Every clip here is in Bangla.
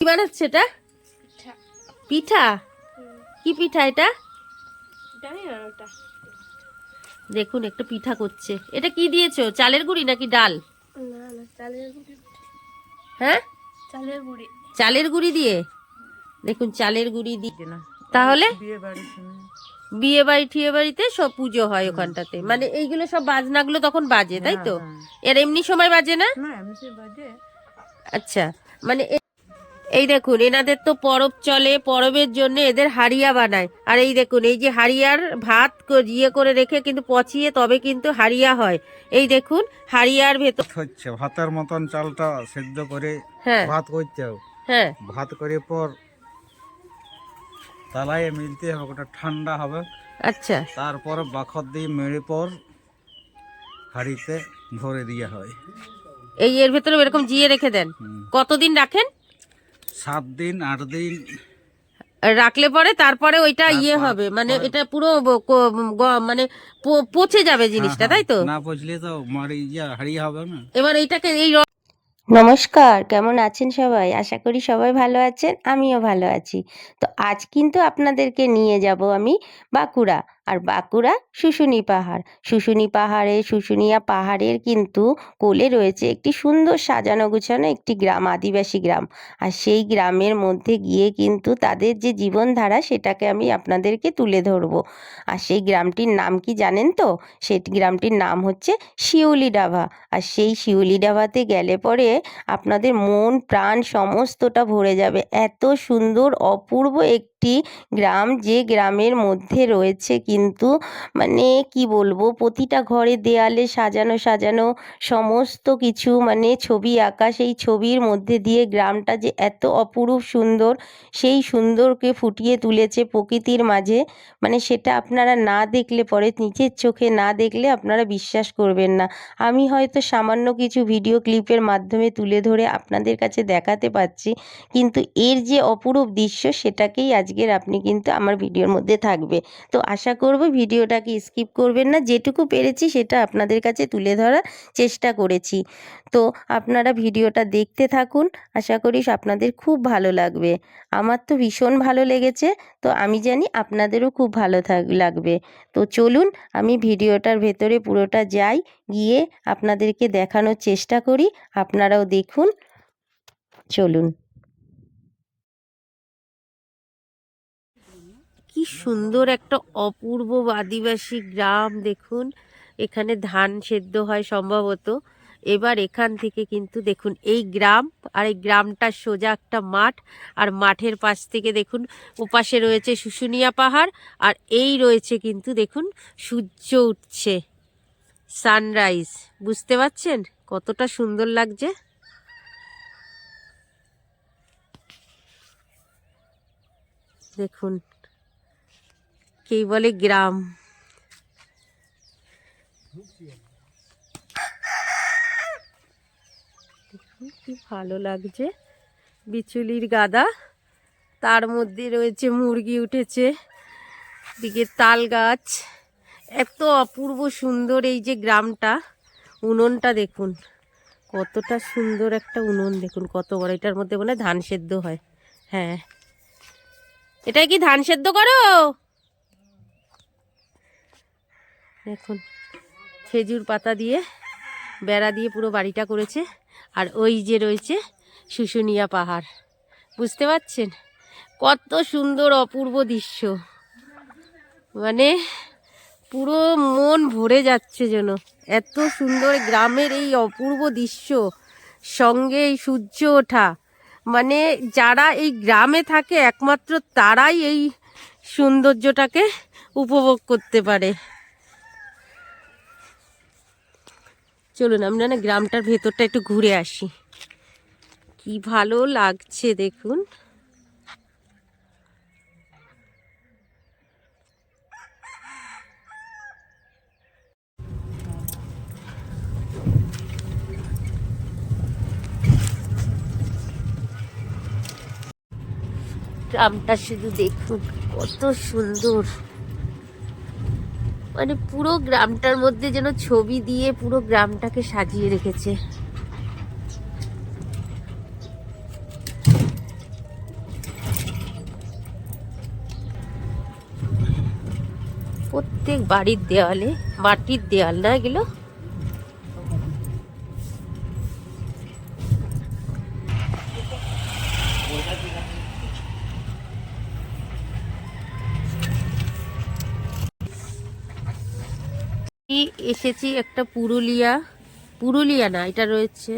কি বানাচ্ছে এটা? পিঠা। কি পিঠা এটা? জানি না ওটা। দেখুন একটা পিঠা করছে। এটা কি দিয়েছ? চালের গুঁড়ি নাকি ডাল? না না চালের গুঁড়ি। হ্যাঁ? চালের গুঁড়ি। চালের গুঁড়ি দিয়ে? দেখুন চালের গুঁড়ি দিয়ে তাহলে? বিয়ে বাড়ি ঠিয়ে বাড়িতে সব পুজো হয় ওখানটাতে। মানে এইগুলো সব বাজনাগুলো তখন বাজে তাই তো? এর এমনি সময় বাজে না? আচ্ছা। মানে এই দেখুন এনাদের তো পরব চলে পরবের জন্য এদের হাড়িয়া বানায়। আর এই দেখুন এই যে হাড়িয়ার ভাত ইয়ে করে রেখে কিন্তু পচিয়ে তবে কিন্তু হাড়িয়া হয়। এই দেখুন হাড়িয়ার ভেতর হচ্ছে ভাতের মতন চালটা সেদ্ধ করে হ্যাঁ। ভাত করতে হবে। হ্যাঁ। ভাত করে পর তালায় মিলতে হবে ওটা ঠান্ডা হবে। আচ্ছা। তারপর বাখর দিয়ে মেরে পর হাঁড়িতে ভরে দিয়ে হয়। এই এর ভেতরে এরকম জিয়ে রেখে দেন? কতদিন রাখেন? সাত দিন আট দিন। রাখলে পরে তারপরে ওইটা ইয়ে হবে মানে এটা পুরো মানে প- পচে যাবে জিনিসটা তাই তো? না বুঝলে তো মারি হারিয়ে হবে না। এবার এইটাকে এই নমস্কার কেমন আছেন সবাই? আশা করি সবাই ভালো আছেন আমিও ভালো আছি। তো আজ কিন্তু আপনাদেরকে নিয়ে যাব আমি বাঁকুড়া। আর বাঁকুড়া শুশুনি পাহাড়। শুশুনি পাহাড়ে, শুশুনিয়া পাহাড়ের কিন্তু কোলে রয়েছে একটি সুন্দর সাজানো গুছানো একটি গ্রাম, আদিবাসী গ্রাম। আর সেই গ্রামের মধ্যে গিয়ে কিন্তু তাদের যে জীবনধারা সেটাকে আমি আপনাদেরকে তুলে ধরবো। আর সেই গ্রামটির নাম কি জানেন তো? সেই গ্রামটির নাম হচ্ছে শিউলি ডাভা। আর সেই শিউলি ডাভাতে গেলে পরে আপনাদের মন, প্রাণ সমস্তটা ভরে যাবে। এত সুন্দর, অপূর্ব একটি গ্রাম যে গ্রামের মধ্যে রয়েছে কিন্তু মানে কি বলব, প্রতিটা ঘরে দেয়ালে সাজানো সাজানো সমস্ত কিছু মানে ছবি আঁকা, সেই ছবির মধ্যে দিয়ে গ্রামটা যে এত অপরূপ সুন্দর, সেই সুন্দরকে ফুটিয়ে তুলেছে প্রকৃতির মাঝে মানে সেটা আপনারা না দেখলে পরে নিচের চোখে না দেখলে আপনারা বিশ্বাস করবেন না। আমি হয়তো সামান্য কিছু ভিডিও ক্লিপের মাধ্যমে তুলে ধরে আপনাদের কাছে দেখাতে পাচ্ছি কিন্তু এর যে অপরূপ দৃশ্য সেটাকেই আজকের আপনি কিন্তু আমার ভিডিওর মধ্যে থাকবে। তো আশা করব ভিডিওটাকে স্কিপ করবেন না, যেটুকু পেরেছি সেটা আপনাদের কাছে তুলে ধরার চেষ্টা করেছি। তো আপনারা ভিডিওটা দেখতে থাকুন, আশা করি আপনাদের খুব ভালো লাগবে। আমার তো ভীষণ ভালো লেগেছে, তো আমি জানি আপনাদেরও খুব ভালো থাক, লাগবে। তো চলুন আমি ভিডিওটার ভেতরে পুরোটা যাই, গিয়ে আপনাদেরকে দেখানোর চেষ্টা করি, আপনারাও দেখুন। চলুন। কি সুন্দর একটা অপূর্ব আদিবাসী গ্রাম, দেখুন। এখানে ধান সেদ্ধ হয় সম্ভবত। এবার এখান থেকে কিন্তু দেখুন, এই গ্রাম আর এই গ্রামটা সোজা একটা মাঠ। আর মাঠের পাশ থেকে দেখুন, ওপাশে রয়েছে শুশুনিয়া পাহাড় আর এই রয়েছে কিন্তু দেখুন, সূর্য উঠছে। সানরাইজ, বুঝতে পারছেন? কতটা সুন্দর লাগছে। দেখুন কেই বলে গ্রাম। কি ভালো লাগছে। বিচুলির গাদা, তার মধ্যে রয়েছে মুরগি উঠেছে। দিকে তাল গাছ। এত অপূর্ব সুন্দর এই যে গ্রামটা। উনুনটা দেখুন। কতটা সুন্দর একটা উনুন দেখুন, কত বড়। এটার মধ্যে মনে ধান সেদ্ধ হয়। হ্যাঁ। এটাই কি ধান সেদ্ধ করো? দেখুন, খেজুর পাতা দিয়ে, বেড়া দিয়ে পুরো বাড়িটা করেছে। আর ওই যে রয়েছে শুশুনিয়া পাহাড়। বুঝতে পারছেন? কত সুন্দর অপূর্ব দৃশ্য। মানে পুরো মন ভরে যাচ্ছে যেন। এত সুন্দর গ্রামের এই অপূর্ব দৃশ্য। সঙ্গে এই সূর্য ওঠা। মানে যারা এই গ্রামে থাকে, একমাত্র তারাই এই সৌন্দর্যটাকে উপভোগ করতে পারে। চলুন, আমরা না গ্রামটার ভেতরটা একটু ঘুরে আসি। কি ভালো লাগছে দেখুন। গ্রামটা শুধু দেখুন, কত সুন্দর। মানে পুরো গ্রামটার মধ্যে যেন ছবি দিয়ে পুরো গ্রামটাকে সাজিয়ে রেখেছে। প্রত্যেক বাড়ির দেওয়ালে, মাটির দেওয়াল না এগুলো? এসেছি একটা পুরুলিয়া পুরুলিয়া না, এটা রয়েছে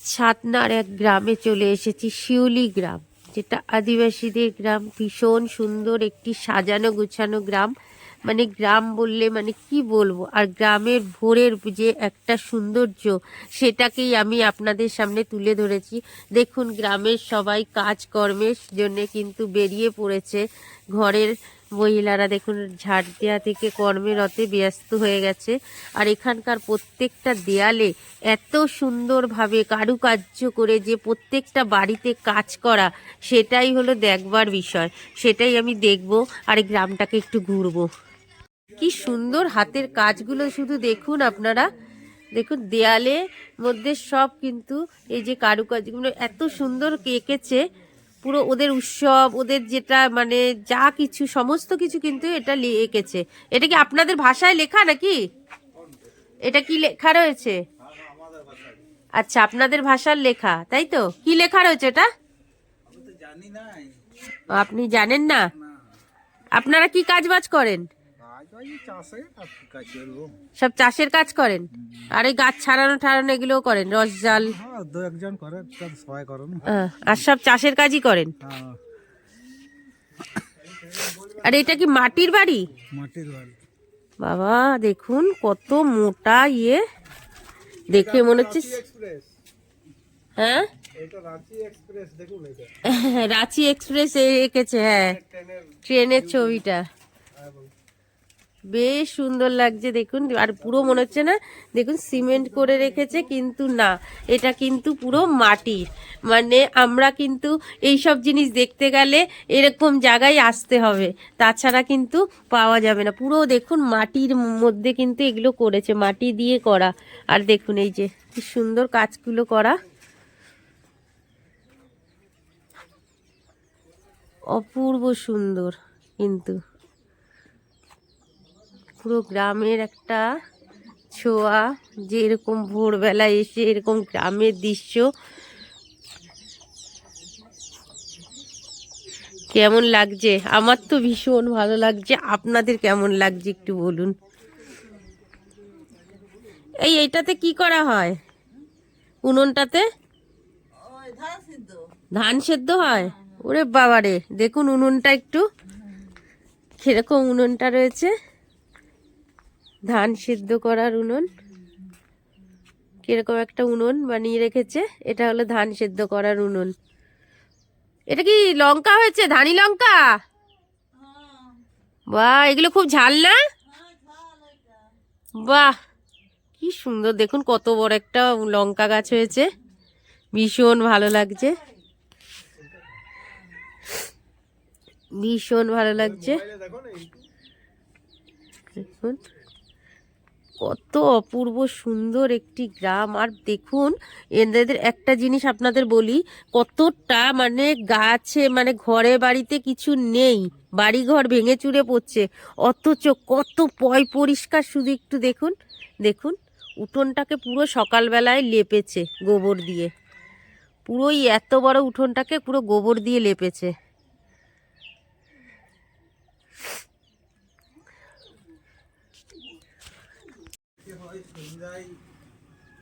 ছাতনার এক গ্রামে চলে এসেছি, শিউলি গ্রাম, যেটা আদিবাসীদের গ্রাম, ভীষণ সুন্দর একটি সাজানো গুছানো গ্রাম মানে গ্রাম বললে মানে কি বলব, আর গ্রামের ভোরের যে একটা সৌন্দর্য, সেটাকেই আমি আপনাদের সামনে তুলে ধরেছি। দেখুন, গ্রামের সবাই কাজকর্মের জন্য কিন্তু বেরিয়ে পড়েছে, ঘরের মহিলারা দেখুন ঝাড় দেওয়া থেকে কর্মেরতে ব্যস্ত হয়ে গেছে। আর এখানকার প্রত্যেকটা দেয়ালে এত সুন্দরভাবে কারুকার্য করে যে প্রত্যেকটা বাড়িতে কাজ করা, সেটাই হলো দেখবার বিষয়। সেটাই আমি দেখব আর গ্রামটাকে একটু ঘুরবো। কি সুন্দর হাতের কাজগুলো শুধু দেখুন আপনারা। দেখুন দেয়ালে মধ্যে সব কিন্তু এই যে কারুকাজগুলো এত সুন্দর এঁকেছে। পুরো ওদের উৎসব ওদের যেটা মানে যা কিছু সমস্ত কিছু কিন্তু এটা এঁকেছে। এটা কি আপনাদের ভাষায় লেখা নাকি? এটা কি লেখা রয়েছে? আচ্ছা আপনাদের ভাষার লেখা তাই তো? কি লেখা রয়েছে এটা? আপনি জানেন না? আপনারা কি কাজ বাজ করেন? সব চাষের কাজ করেন? আর এই গাছ ছাড়ানো ঠাড়ানো এগুলোও করেন? রস জাল? হ্যাঁ একজন করে সবাই করে আর সব চাষের কাজই করেন? হ্যাঁ। আর এটা কি মাটির বাড়ি? মাটির বাড়ি। বাবা দেখুন কত মোটা ইয়ে। দেখে মনে হচ্ছে হ্যাঁ? রাঁচি এক্সপ্রেস এঁকেছে হ্যাঁ। ট্রেনের ট্রেনের ছবিটা। বেশ সুন্দর লাগছে, দেখুন। আর পুরো মনে হচ্ছে না, দেখুন, সিমেন্ট করে রেখেছে, কিন্তু না, এটা কিন্তু পুরো মাটির। মানে আমরা কিন্তু এই সব জিনিস দেখতে গেলে এরকম জায়গায় আসতে হবে, তাছাড়া কিন্তু পাওয়া যাবে না। পুরো দেখুন, মাটির মধ্যে কিন্তু এগুলো করেছে, মাটি দিয়ে করা। আর দেখুন, এই যে, কি সুন্দর কাজগুলো করা। অপূর্ব সুন্দর, কিন্তু। পুরো গ্রামের একটা ছোঁয়া যে এরকম ভোরবেলা এসে এরকম গ্রামের দৃশ্য। কেমন লাগছে? আমার তো ভীষণ ভালো লাগছে। আপনাদের কেমন লাগছে একটু বলুন? এই এইটাতে কি করা হয়? উনুনটাতে? ধান সেদ্ধ হয়? ওরে বাবারে, দেখুন উনুনটা একটু। কীরকম উনুনটা রয়েছে। ধান সিদ্ধ করার উনুন। কীরকম একটা উনুন বানিয়ে রেখেছে, এটা হলো ধান সিদ্ধ করার উনুন। এটা কি লঙ্কা হয়েছে? ধানি লঙ্কা? বাহ, এগুলো খুব ঝাল না? বাহ, কি সুন্দর, দেখুন কত বড় একটা লঙ্কা গাছ হয়েছে। ভীষণ ভালো লাগছে। ভীষণ ভালো লাগছে। দেখুন। কত অপূর্ব সুন্দর একটি গ্রাম। আর দেখুন, এদের একটা জিনিস আপনাদের বলি, কতটা মানে গাছে মানে ঘরে বাড়িতে কিছু নেই বাড়ি ঘর ভেঙে চুরে পড়ছে। অথচ কত পয় পরিষ্কার শুধু একটু দেখুন দেখুন, উঠোনটাকে পুরো সকালবেলায় লেপেছে গোবর দিয়ে। পুরোই এত বড় উঠোনটাকে পুরো গোবর দিয়ে লেপেছে।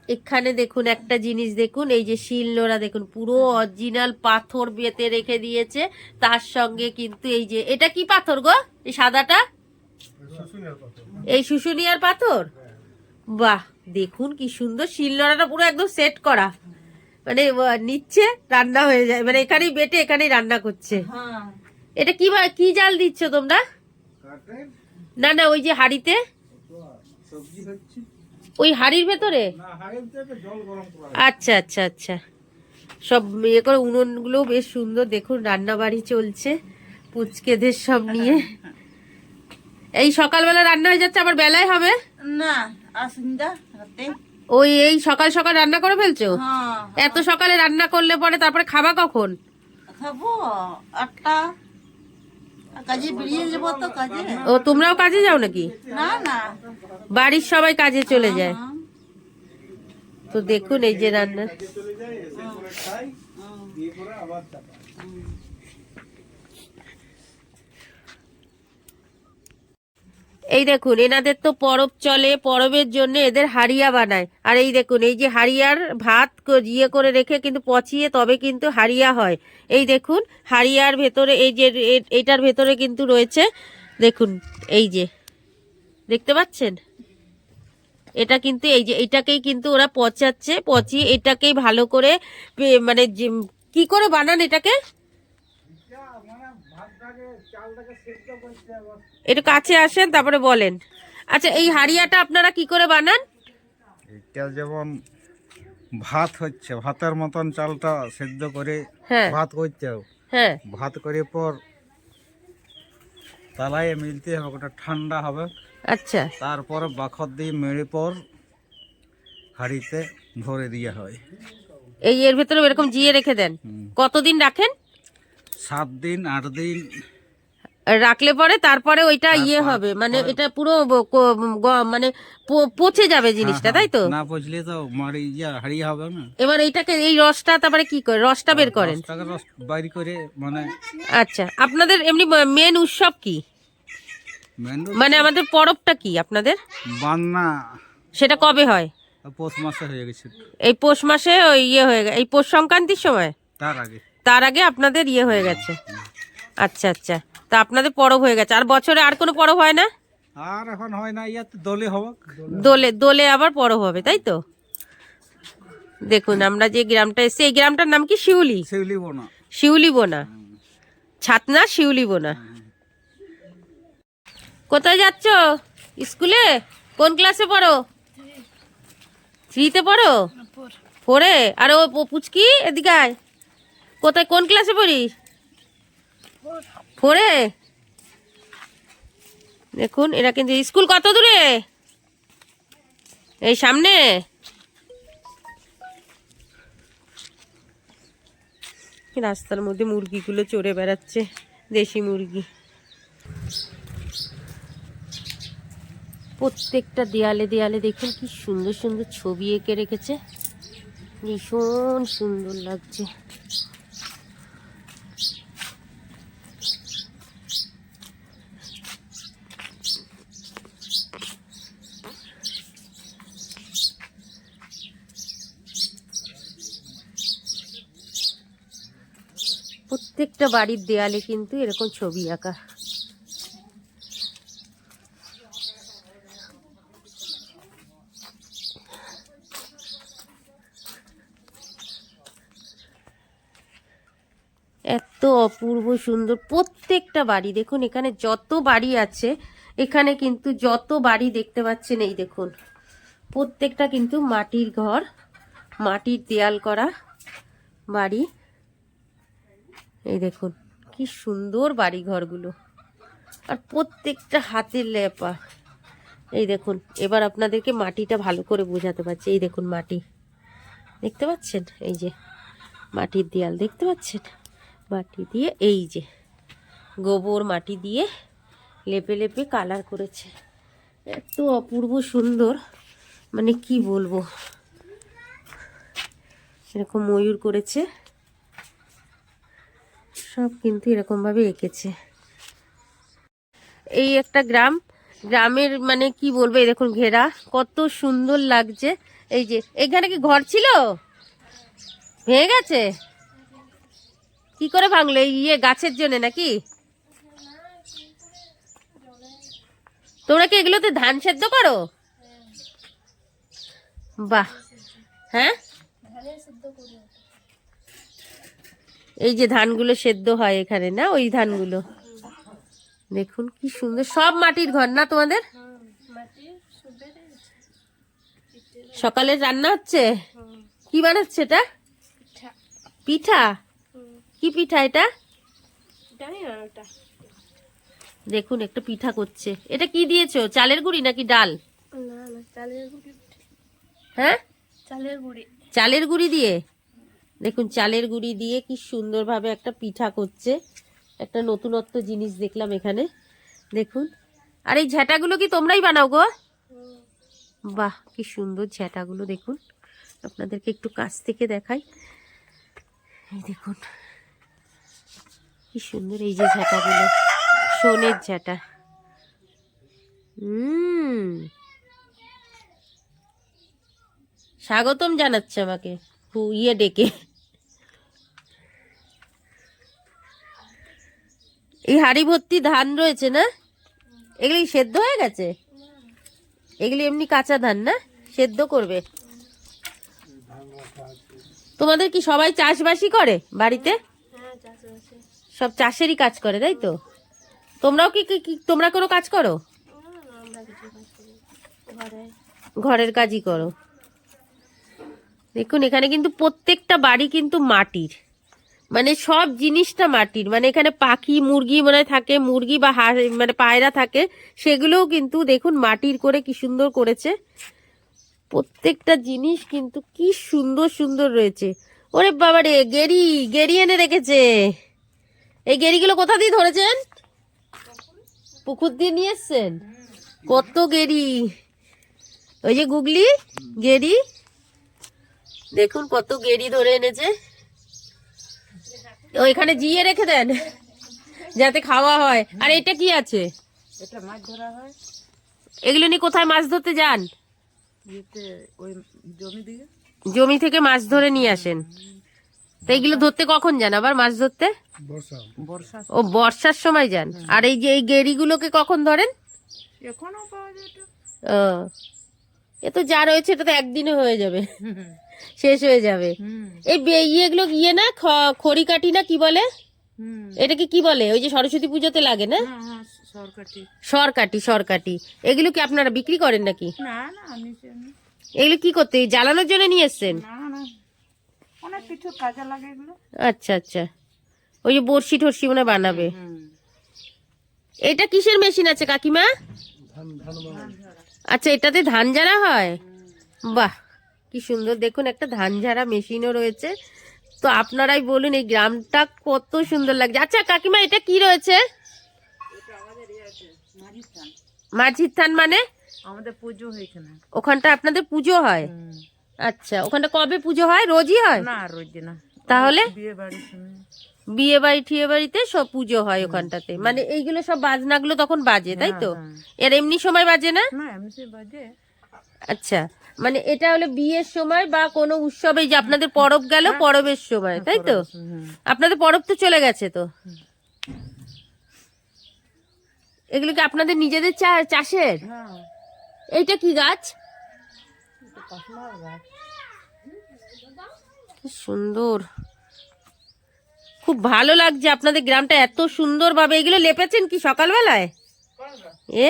এখানে দেখুন একটা জিনিস দেখুন এই যে শিলনোড়া দেখুন পুরো অরিজিনাল পাথর বেতে রেখে দিয়েছে। তার সঙ্গে কিন্তু এই যে এটা কি পাথর গো? এই সাদাটা? এই শুশুনিয়ার পাথর? বাহ দেখুন কি সুন্দর শিলনোড়াটা পুরো একদম সেট করা। মানে নিচ্ছে রান্না হয়ে যায় মানে এখানেই বেটে এখানেই রান্না করছে। এটা কি কি জাল দিচ্ছ তোমরা? না না ওই যে হাড়িতে? সবজি হচ্ছে। ওই হাড়ির ভেতরে? আচ্ছা আচ্ছা আচ্ছা। সব ইয়ে করে উনুনগুলো বেশ সুন্দর। দেখুন রান্না বাড়ি চলছে পুচকেদের সব নিয়ে। এই সকালবেলা রান্না হয়ে যাচ্ছে আবার বেলায় হবে? না আসুনদা রাতে। ওই এই সকাল সকাল রান্না করে ফেলছো? হ্যাঁ এত সকালে রান্না করলে পরে তারপরে খাবা কখন? খাব আটটা কাজে বেরিয়ে যাব তো কাজে। ও তোমরাও কাজে যাও নাকি? না না। বাড়ির সবাই কাজে চলে যায়। তো দেখুন এই যে রান্না। এই দেখুন, এনাদের তো পরব চলে, পরবের জন্য এদের হাড়িয়া বানায়। আর এই দেখুন, এই যে হাড়িয়ার ভাত ইয়ে করে রেখে কিন্তু পচিয়ে তবে কিন্তু হাড়িয়া হয়। এই দেখুন, হাড়িয়ার ভেতরে, এই যে এ- এইটার ভেতরে কিন্তু রয়েছে, দেখুন, এই যে, দেখতে পাচ্ছেন? এটা কিন্তু, এই যে, এটাকেই কিন্তু ওরা পচাচ্ছে, পচিয়ে এটাকেই ভালো করে মানে কি করে বানান এটাকে? একটু কাছে আসেন তারপরে বলেন। আচ্ছা এই হাড়িয়াটা আপনারা কি করে বানান? এটা যেমন ভাত হচ্ছে ভাতের মতন চালটা সেদ্ধ করে হ্যাঁ। ভাত করতে হ্যাঁ। ভাত করে পর তালায় মিলতে হবে ওটা ঠান্ডা হবে। আচ্ছা। তারপর বাখর দিয়ে মেরে পর হাঁড়িতে ভরে দেওয়া হয়। এই এর ভেতরে এরকম জিয়ে রেখে দেন। কতদিন রাখেন? সাত দিন আট দিন রাখলে পরে তারপরে ওইটা ইয়ে হবে। মানে এটা পুরো মানে পচে যাবে জিনিসটা তাই তো? না পচলে তো মারি ইয়া হাড়ি হবে না। এবার এইটাকে এই রসটা তারপরে কি করে? রসটা বের করেন। রস বাইর করে মানে আচ্ছা আপনাদের এমনি মেন উৎসব কি? মানে আমাদের পরবটা কি আপনাদের? বান্না। সেটা কবে হয়? পৌষ মাসে হয়ে গেছে। এই পৌষ মাসে ওই ইয়ে হয়ে গেছে এই পৌষ সংক্রান্তির সময়? তার আগে। তার আগে আপনাদের ইয়ে হয়ে গেছে। আচ্ছা আচ্ছা। তা আপনাদের পরব হয়ে গেছে। আর বছরে আর কোনো পরব হয় না? আর এখন হয় না ইয়াতে দলে হবে দোলে দোলে আবার পরব হবে তাই তো? দেখুন আমরা যে গ্রামটা এসেছি এই গ্রামটার নাম কি? শিউলি? শিউলি বোনা। শিউলি বোনা। ছাতনা শিউলি বোনা। কোথায় যাচ্ছ? স্কুলে? কোন ক্লাসে পড়ো? থ্রিতে পড়ো? ফোরে? আর ও পুচকি এদিকে আয়। কোথায় কোন ক্লাসে পড়িস? ফোরে দেখুন, এরা কিন্তু স্কুল কত দূরে? এই সামনে? রাস্তার মধ্যে মুরগিগুলো চড়ে বেড়াচ্ছে, দেশি মুরগি। প্রত্যেকটা দেয়ালে দেয়ালে দেখুন কি সুন্দর সুন্দর ছবি এঁকে রেখেছে। ভীষণ সুন্দর লাগছে। প্রত্যেকটা বাড়ির দেয়ালে কিন্তু এরকম ছবি আঁকা। এত অপূর্ব সুন্দর প্রত্যেকটা বাড়ি। দেখুন, এখানে যত বাড়ি আছে, এখানে কিন্তু যত বাড়ি দেখতে পাচ্ছেন, এই দেখুন। প্রত্যেকটা কিন্তু মাটির ঘর, মাটির দেয়াল করা বাড়ি। এই দেখুন, কি সুন্দর বাড়ি ঘরগুলো আর প্রত্যেকটা হাতের লেপা। এই দেখুন, এবার আপনাদেরকে মাটিটা ভালো করে বোঝাতে পারছি। এই দেখুন মাটি। দেখতে পাচ্ছেন? এই যে, মাটির দেয়াল দেখতে পাচ্ছেন? মাটি দিয়ে, এই যে, গোবর মাটি দিয়ে লেপে লেপে কালার করেছে। এত অপূর্ব সুন্দর। মানে কি বলব? এরকম ময়ূর করেছে। সব কিন্তু এরকমভাবে এঁকেছে এই একটা গ্রাম, গ্রামের মানে কি বলব, এই দেখুন ঘেরা, কত সুন্দর লাগছে। এই যে, এখানে কি ঘর ছিল? ভেঙে গেছে? কি করে ভাঙলো? ইয়ে গাছের জন্য নাকি? তোমরা কি এগুলোতে ধান সেদ্ধ করো? বাহ হ্যাঁ? এই যে ধানগুলো সেদ্ধ হয় এখানে না? ওই ধানগুলো। দেখুন কি সুন্দর। সব মাটির ঘর না তোমাদের? সকালে রান্না হচ্ছে? কি বানাচ্ছে এটা? পিঠা। কি পিঠা এটা? দেখুন একটা পিঠা করছে। এটা কি দিয়েছ? চালের গুঁড়ি নাকি ডাল? হ্যাঁ? চালের গুঁড়ি। চালের গুঁড়ি দিয়ে? দেখুন, চালের গুঁড়ি দিয়ে কি সুন্দরভাবে একটা পিঠা করছে। একটা নতুনত্ব জিনিস দেখলাম এখানে। দেখুন, আর এই ঝ্যাঁটাগুলো কি তোমরাই বানাও গো? বাহ, কি সুন্দর ঝ্যাঁটাগুলো দেখুন। আপনাদেরকে একটু কাছ থেকে দেখাই। এই দেখুন, কি সুন্দর এই যে ঝ্যাঁটাগুলো সোনের ঝ্যাঁটা হুম স্বাগতম জানাচ্ছে আমাকে ইয়ে ডেকে। এই হাড়ি ভর্তি ধান রয়েছে না? এগুলি সেদ্ধ হয়ে গেছে? এগুলি এমনি কাঁচা ধান না? সেদ্ধ করবে। তোমাদের কি সবাই চাষবাসই করে বাড়িতে? সব চাষেরই কাজ করে, তাই তো? তোমরাও কি, কি- তোমরা কোনো কাজ করো? ঘরের কাজই করো। দেখুন, এখানে কিন্তু প্রত্যেকটা বাড়ি কিন্তু মাটির। মানে সব জিনিসটা মাটির। মানে এখানে পাখি, মুরগি মনে থাকে, মুরগি বা হাঁস মানে পায়রা থাকে, সেগুলোও কিন্তু দেখুন মাটির করে কি সুন্দর করেছে। প্রত্যেকটা জিনিস কিন্তু কি সুন্দর সুন্দর রয়েছে। ওরে বাবা রে, গেরি গেরি এনে রেখেছে। এই গেরিগুলো কোথা দিয়ে ধরেছেন? পুকুর দিয়ে নিয়ে এসছেন? কত গেরি। ওই যে গুগলি, গেরি। দেখুন কত গেরি ধরে এনেছে। ওইখানে জিয়ে রেখে দেন যাতে খাওয়া হয়। আর এটা কি আছে? এটা মাছ ধরা হয়। এগুলো নিয়ে কোথায় মাছ ধরতে যান? ওই জমি থেকে মাছ ধরে নিয়ে আসেন। তো এগুলো ধরতে কখন যান? আবার মাছ ধরতে? ও বর্ষার সময় যান? আর এই যে এই গেরিগুলোকে কখন ধরেন? এখনও পাওয়া যায় ও। এ তো যা রয়েছে এটা তো একদিনে হয়ে যাবে। শেষ হয়ে যাবে। হুম। এই ইয়েগুলো ইয়ে না খ- খড়ি কাটি না কি বলে? এটাকে কি বলে? ওই যে সরস্বতী পুজোতে লাগে না? হ্যাঁ হ্যাঁ সরকাটি সরকাটি এগুলো কি আপনারা বিক্রি করেন নাকি? না না আমি জানি। এগুলো কি করতে জ্বালানোর জন্য নিয়ে এসছেন? না না। অনেক কিছু কাজে লাগে এগুলো। আচ্ছা আচ্ছা। ওই যে বড়শি টর্সি মনে বানাবে। এটা কিসের মেশিন আছে কাকিমা? আচ্ছা এটাতে ধান ঝাড়া হয়? বাহ। কি সুন্দর। দেখুন একটা ধান ঝাড়া মেশিনও রয়েছে। তো আপনারাই বলুন এই গ্রামটা কত সুন্দর লাগছে। আচ্ছা কাকিমা এটা কি রয়েছে? মাঝির থান মানে? আমাদের পুজো হয়েছে না। ওখানটা আপনাদের পুজো হয়? আচ্ছা ওখানটা কবে পুজো হয়? রোজই হয়? না তাহলে? বিয়ে বাড়ির সময়। বিয়ে বাড়ি ঠিয়ে বাড়িতে সব পুজো হয় ওখানটাতে। মানে এইগুলো সব বাজনাগুলো তখন বাজে তাই তো? হ্যাঁ, এর এমনি সময় বাজে না? না এমনি বাজে। আচ্ছা। মানে এটা হলো বিয়ের সময় বা কোনো উৎসবে যে আপনাদের পরব গেল পরবের সময় তাই তো? আপনাদের পরব তো চলে গেছে তো? এগুলো কি আপনাদের নিজেদের চাষের? হ্যাঁ। এইটা কি গাছ? সুন্দর। খুব ভালো লাগছে আপনাদের গ্রামটা এত সুন্দর ভাবে এগুলো লেপেছেন কি সকালবেলায়? এ?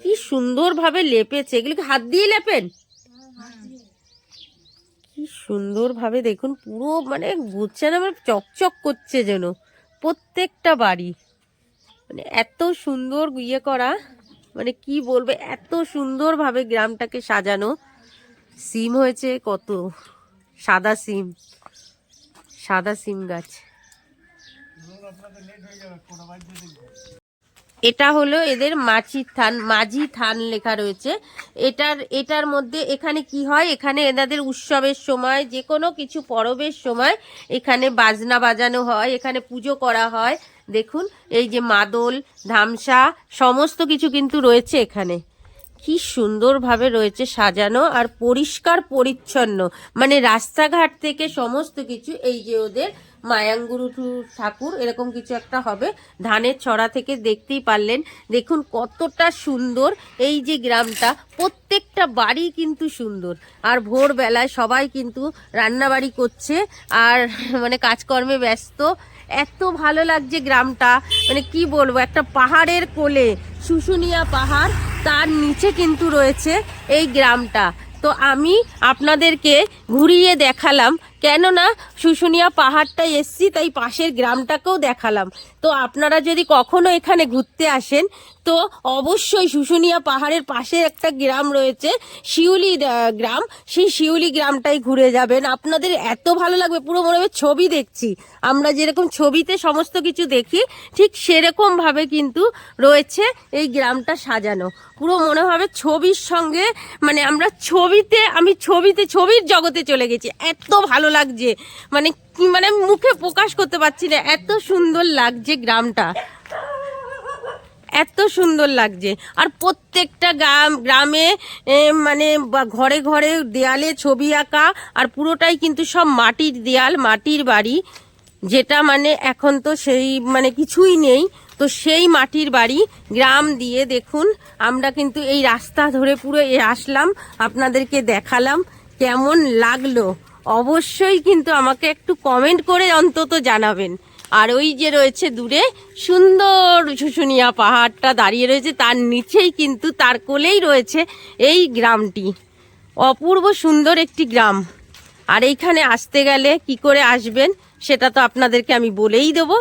কি সুন্দর ভাবে লেপেছে। এগুলো কি হাত দিয়ে লেপেন। কি সুন্দর ভাবে দেখুন, পুরো মানে গুচ্ছেন মানে চকচক করছে যেন। প্রত্যেকটা বাড়ি। মানে এত সুন্দর ইয়ে করা মানে কি বলবে, এত সুন্দর ভাবে গ্রামটাকে সাজানো। সিম হয়েছে কত? সাদা সিম। সাদা সিম গাছ। এটা হলো এদের মাছি থান, মাঝি থান লেখা রয়েছে। এটার এটার মধ্যে এখানে কি হয়? এখানে এনাদের উৎসবের সময় যে কোনো কিছু পরবের সময় এখানে বাজনা বাজানো হয়, এখানে পুজো করা হয়। দেখুন, এই যে মাদল, ধামসা, সমস্ত কিছু কিন্তু রয়েছে এখানে। কি সুন্দরভাবে রয়েছে সাজানো আর পরিষ্কার পরিচ্ছন্ন। মানে রাস্তাঘাট থেকে সমস্ত কিছু এই যে ওদের মায়াঙ্গুরু ঠাকুর, এরকম কিছু একটা হবে। ধানের ছড়া থেকে দেখতেই পারলেন। দেখুন কতটা সুন্দর এই যে গ্রামটা। প্রত্যেকটা বাড়ি কিন্তু সুন্দর। আর ভোরবেলায় সবাই কিন্তু রান্নাবাড়ি করছে আর মানে কাজকর্মে ব্যস্ত। এত ভালো লাগছে গ্রামটা। মানে কি বলব, একটা পাহাড়ের কোলে, শুশুনিয়া পাহাড়, তার নিচে কিন্তু রয়েছে এই গ্রামটা। তো আমি আপনাদেরকে ঘুরিয়ে দেখালাম কেননা শুশুনিয়া পাহাড়টা এসছি, তাই পাশের গ্রামটাকেও দেখালাম। তো আপনারা যদি কখনো এখানে ঘুরতে আসেন, তো অবশ্যই শুশুনিয়া পাহাড়ের পাশে একটা গ্রাম রয়েছে, শিউলি গ্রাম। সেই শিউলি গ্রামটাই ঘুরে যাবেন। আপনাদের এত ভালো লাগবে, পুরো মনে হবে ছবি দেখছি। আমরা যেরকম ছবিতে সমস্ত কিছু দেখি, ঠিক সেরকম ভাবে কিন্তু রয়েছে এই গ্রামটা সাজানো। পুরো মনে হবে ছবির সঙ্গে মানে আমরা ছবিতে, আমি ছবিতে, ছবির জগতে চলে গেছি। এত ভালো লাগছে। মানে কি মানে মুখে প্রকাশ করতে পারছি না। এত সুন্দর লাগছে গ্রামটা। এত সুন্দর লাগছে। আর প্রত্যেকটা গ্রাম, গ্রামে মানে ঘরে ঘরে দেয়ালে ছবি আঁকা, আর পুরোটাই কিন্তু সব মাটির দেয়াল, মাটির বাড়ি। যেটা মানে এখন তো সেই মানে কিছুই নেই। তো সেই মাটির বাড়ি। গ্রাম দিয়ে দেখুন, আমরা কিন্তু এই রাস্তা ধরে পুরো এ আসলাম। আপনাদেরকে দেখালাম কেমন লাগল। অবশ্যই কিন্তু আমাকে একটু কমেন্ট করে অন্তত জানাবেন। আর ওই যে রয়েছে দূরে, সুন্দর শুশুনিয়া পাহাড়টা দাঁড়িয়ে রয়েছে, তার নিচেই কিন্তু তার কোলেই রয়েছে এই গ্রামটি। অপূর্ব সুন্দর একটি গ্রাম। আর এইখানে আসতে গেলে কি করে আসবেন, সেটা তো আপনাদেরকে আমি বলেই দেবো।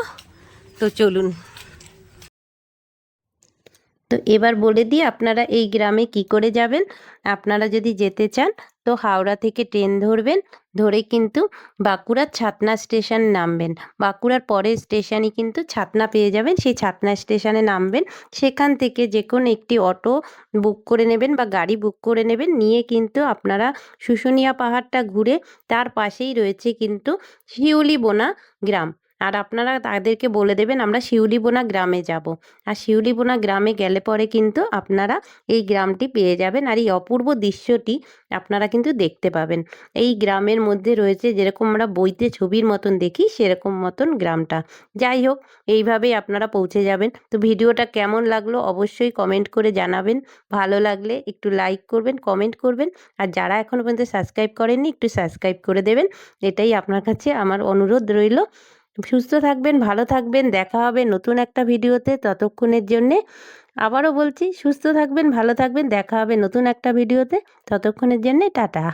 তো চলুন। তো এবার বলে দিই আপনারা এই গ্রামে কি করে যাবেন? আপনারা যদি যেতে চান, তো হাওড়া থেকে ট্রেন ধরবেন, ধরে কিন্তু বাঁকুড়ার ছাতনা স্টেশন নামবেন। বাঁকুড়ার পরের স্টেশনই কিন্তু ছাতনা পেয়ে যাবেন, সেই ছাতনা স্টেশনে নামবেন। সেখান থেকে যে কোনো একটি অটো বুক করে নেবেন বা গাড়ি বুক করে নেবেন, নিয়ে কিন্তু আপনারা শুশুনিয়া পাহাড়টা ঘুরে তার পাশেই রয়েছে কিন্তু শিউলিবোনা গ্রাম। আর আপনারা তাদেরকে বলে দেবেন, আমরা শিউলিবোনা গ্রামে যাব। আর শিউলিবোনা গ্রামে গেলে পরে কিন্তু আপনারা এই গ্রামটি পেয়ে যাবেন আর এই অপূর্ব দৃশ্যটি আপনারা কিন্তু দেখতে পাবেন। এই গ্রামের মধ্যে রয়েছে যেরকম আমরা বইতে ছবির মতন দেখি, সেরকম মতন গ্রামটা। যাই হোক, এইভাবেই আপনারা পৌঁছে যাবেন। তো ভিডিওটা কেমন লাগল অবশ্যই কমেন্ট করে জানাবেন। ভালো লাগলে একটু লাইক করবেন, কমেন্ট করবেন। আর যারা এখনও পর্যন্ত সাবস্ক্রাইব করেননি, একটু সাবস্ক্রাইব করে দেবেন। এটাই আপনার কাছে আমার অনুরোধ রইল। সুস্থ থাকবেন, ভালো থাকবেন, দেখা হবে নতুন একটা ভিডিওতে। ততক্ষণের জন্যে আবারও বলছি, সুস্থ থাকবেন, ভালো থাকবেন, দেখা হবে নতুন একটা ভিডিওতে। ততক্ষণের জন্যে টাটা।